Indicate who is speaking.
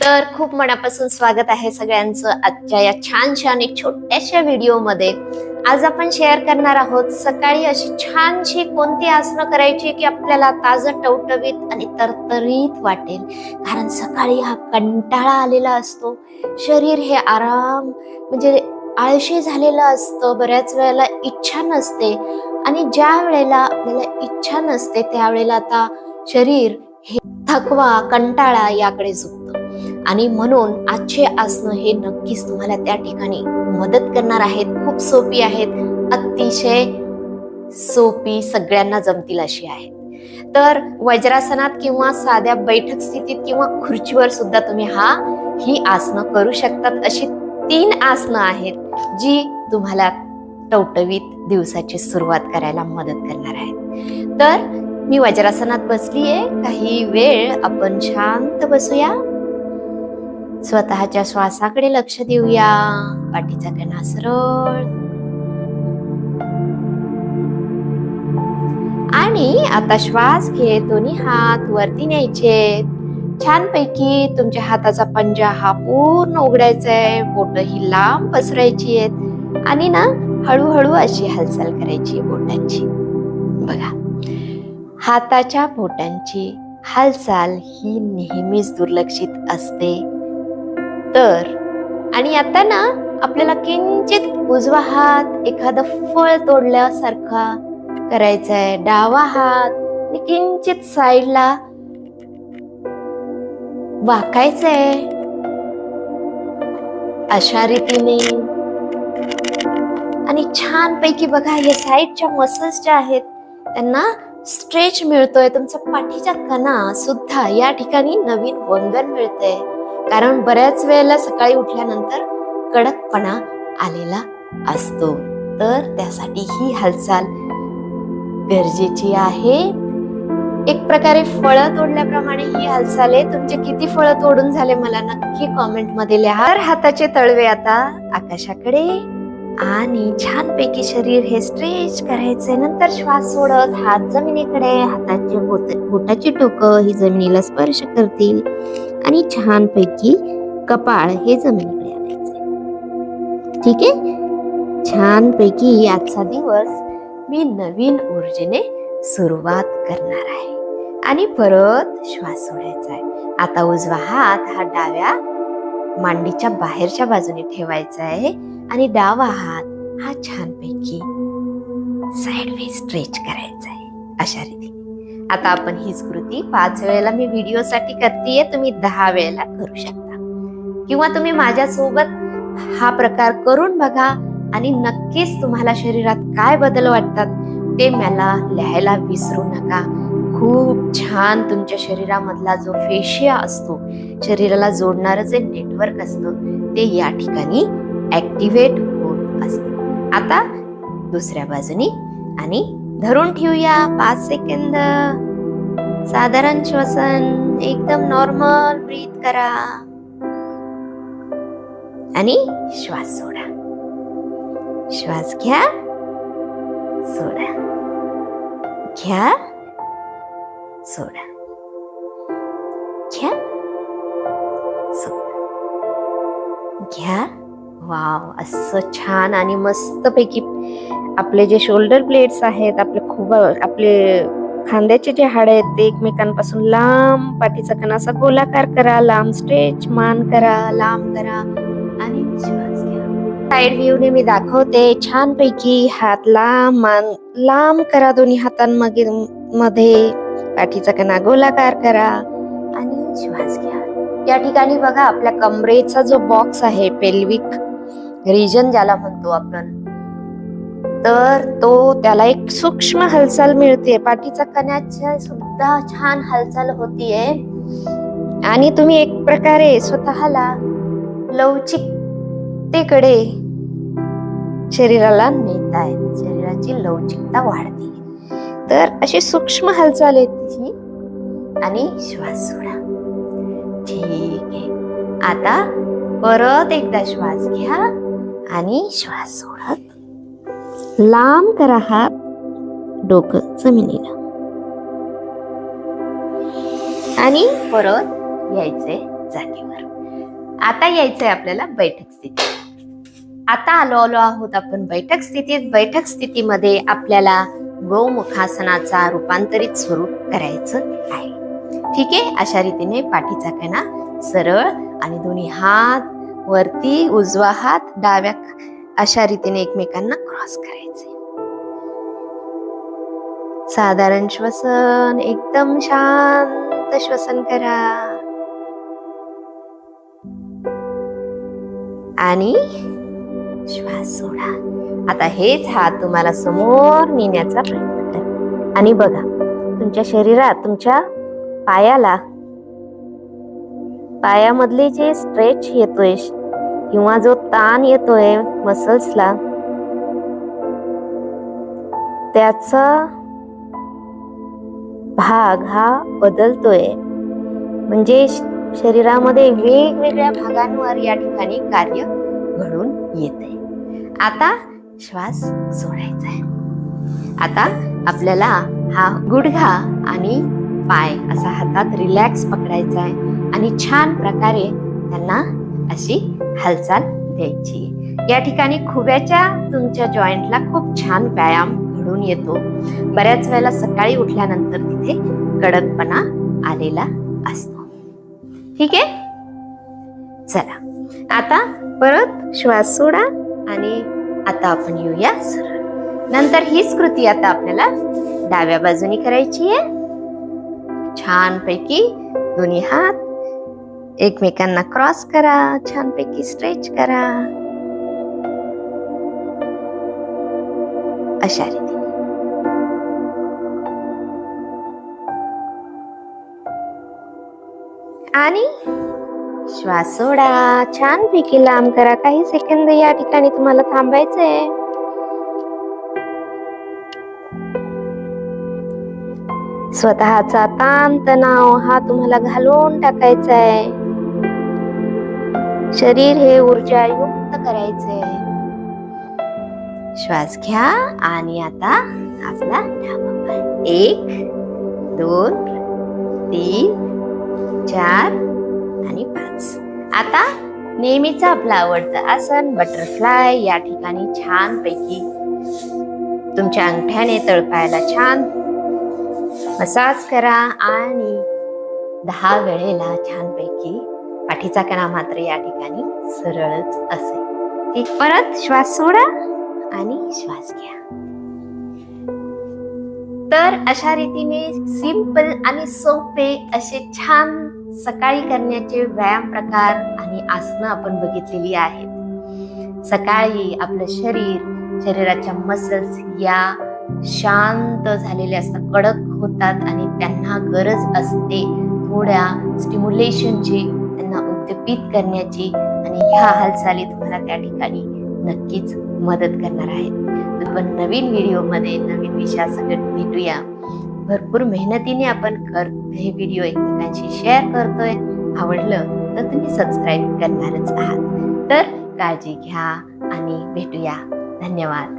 Speaker 1: तर खूप मनापासून स्वागत आहे सगळ्यांचं आजच्या या छान छान एक छोट्याशा व्हिडिओमध्ये. आज आपण शेअर करणार आहोत सकाळी अशी छानशी कोणती आसनं करायची की आपल्याला ताजं टवटवीत आणि तरतरीत वाटेल. कारण सकाळी हा कंटाळा आलेला असतो. शरीर हे आराम म्हणजे आळशी झालेलं असतं बऱ्याच वेळेला इच्छा नसते. आणि ज्या वेळेला आपल्याला इच्छा नसते त्यावेळेला आता शरीर हे थकवा कंटाळा याकडे झुकतं. आणि म्हणून आजचे आसनं हे नक्कीच तुम्हाला त्या ठिकाणी मदत करणार आहेत. खूप सोपी आहेत. अतिशय सोपी सगळ्यांना जमतील अशी आहेत. तर वज्रासनात किंवा साध्या बैठक स्थितीत किंवा खुर्चीवर सुद्धा तुम्ही हा ही आसनं करू शकतात. अशी तीन आसनं आहेत जी तुम्हाला टवटवीत दिवसाची सुरुवात करायला मदत करणार आहेत. तर मी वज्रासनात बसलीये. काही वेळ आपण शांत बसूया. स्वतःच्या श्वासाकडे लक्ष देऊया. पाठीचा कणा सरळ. आणि आता श्वास घे दोन्ही हात वरती न्यायचे. छानपैकी तुमच्या हाताचा पंजा हा पूर्ण उघडायचा आहे बोट ही लांब पसरायची आहेत. आणि ना हळूहळू अशी हालचाल करायची बोटांची. बघा. हाताच्या बोटांची हालचाल ही नेहमीच दुर्लक्षित असते. तर. आणि आता ना आपल्याला किंचित उजवा हात एखादं फळ तोडल्यासारखा करायचा आहे डावा हात आणि किंचित साईडला वाकायचं आहे अशा रीतीने. आणि छानपैकी बघा हे साईडच्या मसल्स ज्या आहेत त्यांना स्ट्रेच मिळतोय. तुमचा पाठीचा कणा सुद्धा या ठिकाणी नवीन वंगण मिळतंय. कारण बऱ्याच वेळेला सकाळी उठल्यानंतर कडकपणा आलेला असतो. तर त्यासाठी ही हालचाल गरजेची आहे. एक प्रकारे फळं तोडल्याप्रमाणे ही हालचाल आहे. तुमचे किती फळं तोडून झाले मला नक्की कॉमेंटमध्ये लिहा. हाताचे तळवे आता आकाशाकडे. आणि छानपैकी शरीर हे स्ट्रेच करायचे नंतर श्वास सोडत हात जमिनीकडे हाताचे बोट बोटाची टोकं ही जमिनीला स्पर्श करतील. आणि छानपैकी कपाळ हे जमिनीकडे आणायचे ठीक आहे? छानपैकी आजचा दिवस मी नवीन ऊर्जेने सुरुवात करणार आहे. आणि परत श्वास सोडायचा आहे आता उजवा हात हा डाव्या मांडीच्या बाहेरच्या बाजूने ठेवायचा आहे आणि डावा हात हा छानपैकी साईडवे स्ट्रेच करायचा आहे. अशा रीतीने. आता आपण हीच कृती पाच वेळेला मी व्हिडिओसाठी करतेय. तुम्ही दहा वेळेला करू शकता. किंवा तुम्ही माझ्यासोबत हा प्रकार करून बघा आणि नक्कीच तुम्हाला शरीरात काय बदल वाटतात ते मला लिहायला विसरू नका. खूप छान तुमच्या शरीरामधला जो फेशिया असतो शरीराला जोडणारं जे नेटवर्क असतं ते या ठिकाणी ॲक्टिव्हेट होत असते. आता दुसऱ्या बाजूनी आणि धरून ठेवूया पाच सेकंद. साधारण श्वसन एकदम नॉर्मल ब्रीथ करा. आणि श्वास सोडा. श्वास घ्या सोडा. घ्या सोडा. घ्या सोडा. घ्या वाव असं छान आणि मस्तपैकी आपले जे शोल्डर प्लेट्स आहेत आपले खूप आपले खांद्याचे जे हाड आहेत ते एकमेकांपासून लांब पाठीचा कणा असा गोलाकार करा लांब स्ट्रेच मान करा लांब करा आणि श्वास घ्या. व्ह्यूने मी दाखवते छानपैकी हात लांब मान लांब करा दोन्ही हातांमध्ये मध्ये पाठीचा कणा गोलाकार करा आणि श्वास घ्या. या ठिकाणी बघा आपल्या कमरेचा जो बॉक्स आहे पेल्विक रिजन ज्याला म्हणतो आपण. तर तो त्याला एक सूक्ष्म हालचाल मिळते. पाठीचा कण्याच्या सुद्धा छान हालचाल होतीये. आणि तुम्ही एक प्रकारे स्वतःला लवचिकतेकडे शरीराला नेताय. शरीराची लवचिकता वाढते. तर अशी सूक्ष्म हालचाल येते आणि श्वास सोडा. ठीक आहे. आता परत एकदा श्वास घ्या. आणि श्वास सोडत. लांब करा हात. डोकं जमिनीला. आणि परत यायचंय जागेवर. आता यायचंय आपल्याला बैठक स्थिती. आता आलो आलो आहोत आपण बैठक स्थितीत. बैठक स्थितीमध्ये आपल्याला गोमुखासनाचा रूपांतरित स्वरूप करायचं आहे. ठीक आहे? अशा रीतीने पाठीचा कणा सरळ आणि दोन्ही हात वरती उजवा हात डाव्या अशा रीतीने एकमेकांना क्रॉस करायचे. साधारण श्वसन एकदम शांत श्वसन करा. आणि श्वास सोडा. आता हेच हात तुम्हाला समोर नेण्याचा प्रयत्न करा. आणि बघा तुमच्या शरीरात तुमच्या पायाला पायामधले जे स्ट्रेच येतोय किंवा जो ताण येतोय मसल्सला त्याचा भाग हा बदलतोय. म्हणजे शरीरामध्ये वेगवेगळ्या भागांवर या ठिकाणी कार्य घडून येते आता श्वास सोडायचा आहे. आता आपल्याला हा गुडघा आणि पाय असा हातात रिलॅक्स पकडायचा आहे. आणि छान प्रकारे त्यांना अशी हालचाल द्यायची. या ठिकाणी खुब्याच्या तुमच्या जॉईंटला खूप छान व्यायाम घडून येतो. बऱ्याच वेळेला सकाळी उठल्यानंतर तिथे कडकपणा आलेला असतो. ठीक आहे? चला. आता परत श्वास सोडा आणि आता आपण येऊया सरळ नंतर हीच कृती आता आपल्याला डाव्या बाजूनी करायची आहे. छान पैकी दोन्ही हात एकमेकांना क्रॉस करा छानपैकी स्ट्रेच करा. अशा रीतीने. आणि श्वास सोडा छान पैकी लांब करा. काही सेकंद या ठिकाणी तुम्हाला थांबायचंय. स्वतःचा ताण तणाव हा तुम्हाला घालवून टाकायचा आहे शरीर हे ऊर्जा युक्त आहे श्वास घ्या आणि आता आपला डावा एक दोन तीन चार आणि पाच. आता नेहमीच आपलं आवडतं आसन बटरफ्लाय या ठिकाणी छान पैकी तुमच्या अंगठ्याने तळपायला छान मसाज करा आणि दहा वेळेला छानपैकी पाठीचा कणा मात्र या ठिकाणी सरळच असेल. ठीक? परत श्वास सोडा. आणि श्वास घ्या. तर अशा रीतीने सिंपल आणि सोपे असे छान सकाळी करण्याचे व्यायाम प्रकार आणि आसनं आपण बघितलेली आहेत. सकाळी आपलं शरीर शरीराच्या मसल्स या शांत झालेले असतात कडक होतात आणि त्यांना गरज असते. थोड्या स्टिम्युलेशनची त्यांना उद्दीपित करण्याची आणि ह्या हालचाली तुम्हाला त्या ठिकाणी नक्कीच मदत करणार आहेत. पण नवीन व्हिडिओमध्ये नवीन विषयासकट भेटूया. भरपूर मेहनतीने आपण कर हे व्हिडिओ एकमेकांशी शेअर करतोय. आवडलं तर तुम्ही सबस्क्राईब करणारच आहात. तर काळजी घ्या आणि भेटूया. धन्यवाद.